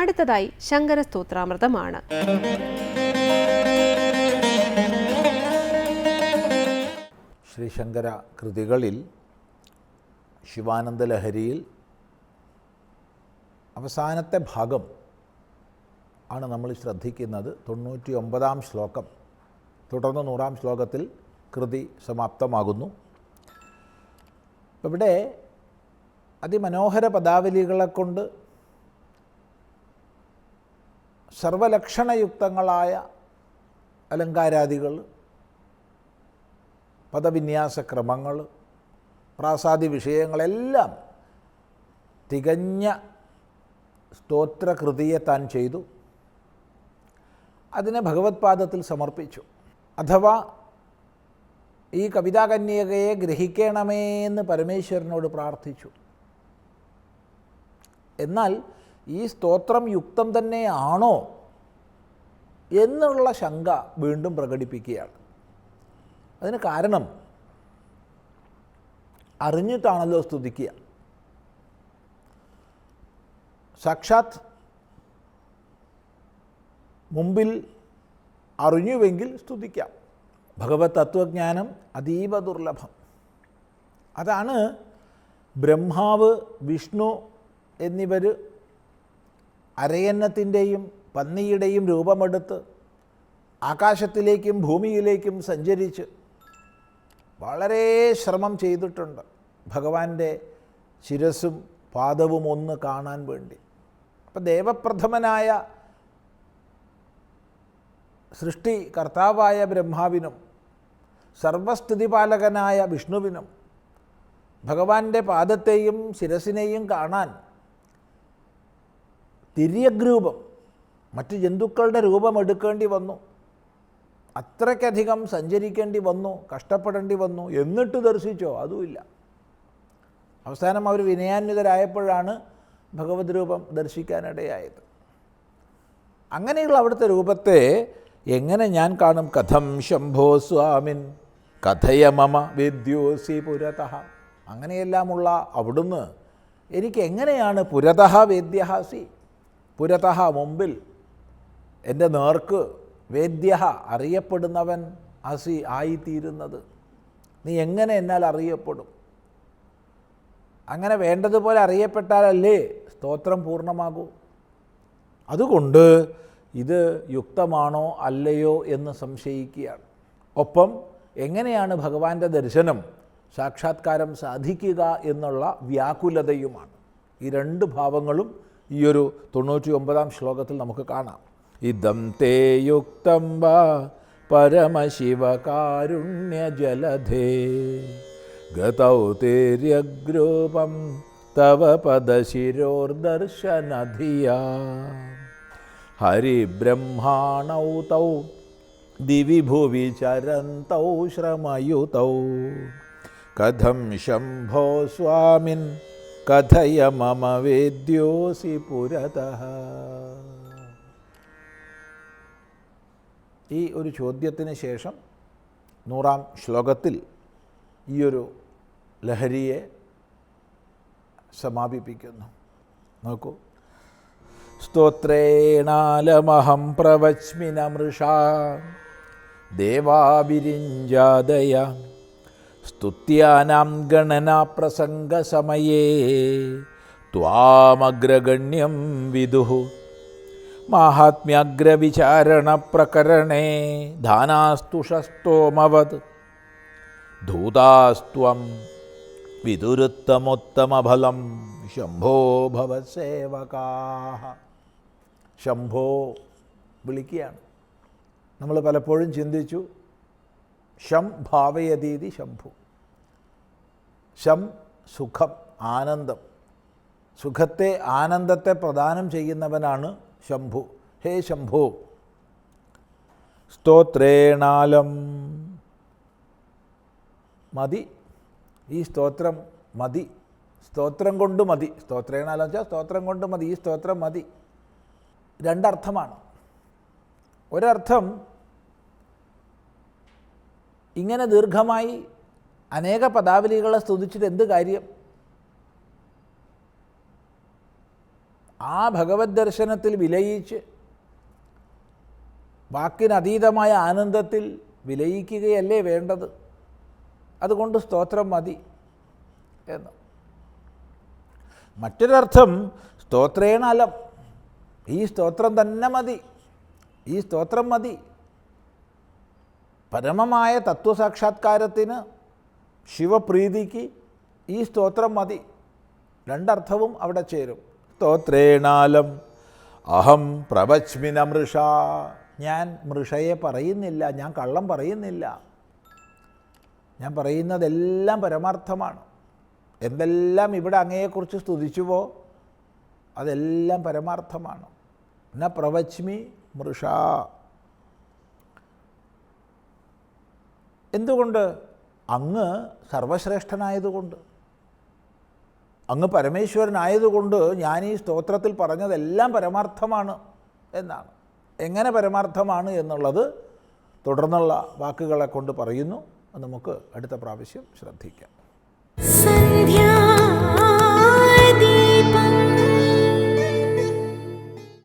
അടുത്തതായി ശങ്കര സ്തോത്രാമൃതമാണ് ശ്രീശങ്കര കൃതികളിൽ ശിവാനന്ദ ലഹരിയിൽ അവസാനത്തെ ഭാഗം ആണ് നമ്മൾ ശ്രദ്ധിക്കുന്നത്. തൊണ്ണൂറ്റി ഒമ്പതാം ശ്ലോകം തുടർന്ന് നൂറാം ശ്ലോകത്തിൽ കൃതി സമാപ്തമാകുന്നു. ഇവിടെ അതിമനോഹര പദാവലികളെ കൊണ്ട് സർവലക്ഷണയുക്തങ്ങളായ അലങ്കാരാദികൾ പദവിന്യാസക്രമങ്ങൾ പ്രാസാദി വിഷയങ്ങളെല്ലാം തികഞ്ഞ സ്തോത്രകൃതിയെ താൻ ചെയ്തു. അതിനെ ഭഗവത്പാദത്തിൽ സമർപ്പിച്ചു. അഥവാ ഈ കവിതാകന്യകയെ ഗ്രഹിക്കണമേ എന്ന് പരമേശ്വരനോട് പ്രാർത്ഥിച്ചു. എന്നാൽ ഈ സ്തോത്രം യുക്തം തന്നെയാണോ എന്നുള്ള ശങ്ക വീണ്ടും പ്രകടിപ്പിക്കുകയാണ്. അതിന് കാരണം അറിഞ്ഞിട്ടാണല്ലോ സ്തുതിക്കുക. സാക്ഷാത് മുമ്പിൽ അറിഞ്ഞുവെങ്കിൽ സ്തുതിക്കാം. ഭഗവത് തത്വജ്ഞാനം അതീവ ദുർലഭം. അതാണ് ബ്രഹ്മാവ് വിഷ്ണു എന്നിവർ അരയന്നത്തിന്റെയും പന്നിയുടെയും രൂപമെടുത്ത് ആകാശത്തിലേക്കും ഭൂമിയിലേക്കും സഞ്ചരിച്ച് വളരെ ശ്രമം ചെയ്തിട്ടുണ്ട്. ഭഗവാന്റെ ശിരസും പാദവും ഒന്ന് കാണാൻ വേണ്ടി. അപ്പം ദേവപ്രഥമനായ സൃഷ്ടി കർത്താവായ ബ്രഹ്മാവിനും സർവസ്ഥിതിപാലകനായ വിഷ്ണുവിനും ഭഗവാന്റെ പാദത്തെയും ശിരസിനെയും കാണാൻ തിര്യഗ്രൂപം. മറ്റ് ജന്തുക്കളുടെ രൂപം എടുക്കേണ്ടി വന്നു. അത്രയ്ക്കധികം സഞ്ചരിക്കേണ്ടി വന്നു കഷ്ടപ്പെടേണ്ടി വന്നു. എന്നിട്ട് ദർശിച്ചോ? അതുമില്ല. അവസാനം അവർ വിനയാന്വിതരായപ്പോഴാണ് ഭഗവത് രൂപം ദർശിക്കാനിടയായത്. അങ്ങനെയുള്ള അവിടുത്തെ രൂപത്തെ എങ്ങനെ ഞാൻ കാണും? കഥം ശംഭോ സ്വാമിൻ കഥയ മമ വിദ്യോസി പുരത. അങ്ങനെയെല്ലാമുള്ള അവിടുന്ന് എനിക്ക് എങ്ങനെയാണ് വേദ്യഹാസി? പുരതഃ മുമ്പിൽ എന്റെ നേർക്ക് വേദ്യ അറിയപ്പെടുന്നവൻ അസി ആയിത്തീരുന്നത്. നീ എങ്ങനെ എന്നാൽ അറിയപ്പെടും? അങ്ങനെ വേണ്ടതുപോലെ അറിയപ്പെട്ടാലല്ലേ സ്തോത്രം പൂർണമാകൂ? അതുകൊണ്ട് ഇത് യുക്തമാണോ അല്ലയോ എന്ന് സംശയിക്കുകയാണ്. ഒപ്പം എങ്ങനെയാണ് ഭഗവാന്റെ ദർശനം സാക്ഷാത്കാരം സാധിക്കുക എന്നുള്ള വ്യാകുലതയുമാണ്. ഈ രണ്ട് ഭാവങ്ങളും ഈ ഒരു തൊണ്ണൂറ്റി ഒമ്പതാം ശ്ലോകത്തിൽ നമുക്ക് കാണാം. ഇതം തേ യുക്തം വാ പരമശിവകാരുണ്യജലധേ. ഗതൗ തേര്യഗ്രൂപം തവ പദശിരോർദർശനധിയാ. ഹരിബ്രഹ്മാണൗ തൗ ദിവി ഭുവി ചരന്തൗ ശ്രമയുതൗ. കഥം ശംഭോ സ്വാമിൻ കഥയ മമ വേദ്യോസി പുരതഃ. ഈ ഒരു ചോദ്യത്തിന് ശേഷം നൂറാം ശ്ലോകത്തിൽ ഈ ഒരു ലഹരിയെ സമാപിപ്പിക്കുന്നു. നോക്കൂ. സ്തോത്രേണാലമഹം പ്രവച്മി നമൃഷാ സ്തുത്യാനാം ഗണനാപ്രസംഗസമയേ ത്വാമഗ്രഗണ്യം വിദുഃ. മാഹാത്മ്യഗ്രവിചാരണപ്രകരണേ ധാനാസ്തുഷസ്തോമവത് ധൂതാസ്ത്വം വിദുരുത്തമോത്തമഫലം ശംഭോ ഭവസേവകാ ശംഭോ വിളിക്കുകയാണ്. നമ്മൾ പലപ്പോഴും ചിന്തിച്ചു ശം ഭാവയതീതി ശംഭു. ശം സുഖം ആനന്ദം. സുഖത്തെ ആനന്ദത്തെ പ്രദാനം ചെയ്യുന്നവനാണ് ശംഭു. ഹേ ശംഭു. സ്തോത്രേണാലം. മതി. ഈ സ്തോത്രം മതി. സ്തോത്രം കൊണ്ട് മതി. സ്തോത്രേണാലം വെച്ചാൽ സ്തോത്രം കൊണ്ട് മതി. ഈ സ്തോത്രം മതി. രണ്ടർത്ഥമാണ്. ഒരർത്ഥം ഇങ്ങനെ ദീർഘമായി അനേക പദാവലികളെ സ്തുതിച്ചിട്ട് എന്ത് കാര്യം? ആ ഭഗവത് ദർശനത്തിൽ വിലയിച്ച് വാക്കിനതീതമായ ആനന്ദത്തിൽ വിലയിക്കുകയല്ലേ വേണ്ടത്? അതുകൊണ്ട് സ്തോത്രം മതി എന്ന്. മറ്റൊരർത്ഥം സ്തോത്രേണ അലം. ഈ സ്തോത്രം തന്നെ മതി. ഈ സ്തോത്രം മതി. പരമമായ തത്വസാക്ഷാത്കാരത്തിന് ശിവപ്രീതിക്ക് ഈ സ്തോത്രം മതി. രണ്ടർത്ഥവും അവിടെ ചേരും. സ്തോത്രേണാലം. അഹം പ്രവച്മിന മൃഷ ഞാൻ മൃഷയെ പറയുന്നില്ല ഞാൻ കള്ളം പറയുന്നില്ല. ഞാൻ പറയുന്നതെല്ലാം പരമാർത്ഥമാണ്. എന്തെല്ലാം ഇവിടെ അങ്ങയെക്കുറിച്ച് സ്തുതിച്ചുവോ അതെല്ലാം പരമാർത്ഥമാണ്. ന പ്രവച്മി മൃഷ. എന്തുകൊണ്ട്? അങ്ങ് സർവശ്രേഷ്ഠനായതുകൊണ്ട്. അങ്ങ് പരമേശ്വരനായതുകൊണ്ട് ഞാൻ ഈ സ്തോത്രത്തിൽ പറഞ്ഞതെല്ലാം പരമാർത്ഥമാണ് എന്നാണ്. എങ്ങനെ പരമാർത്ഥമാണ് എന്നുള്ളത് തുടർന്നുള്ള വാക്കുകളെ കൊണ്ട് പറയുന്നു. നമുക്ക് അടുത്ത പ്രാവശ്യം ശ്രദ്ധിക്കാം.